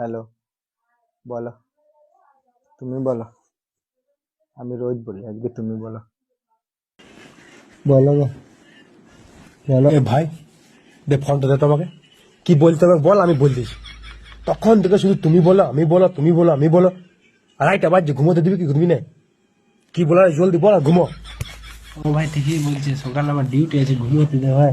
Hello বলো। তুমি বলো। আমি রোজ বলি আজকে তুমি বলো। বলো গো। বলো এ ভাই দে ফোনটা দে তো আমাকে কি বলতে হবে বল আমি বল দিছি তখন থেকে শুধু তুমি বলো আমি বলো তুমি বলো আমি বলো। আড়াইটা বাজছে ঘুমোতে দিবি কি ঘুমবি না? কি বলার জলদি বল আর ঘুমো। ও ভাই ঠিকই বলছে সকালে আমার ডিউটি আছে ঘুমোতে দে ভাই।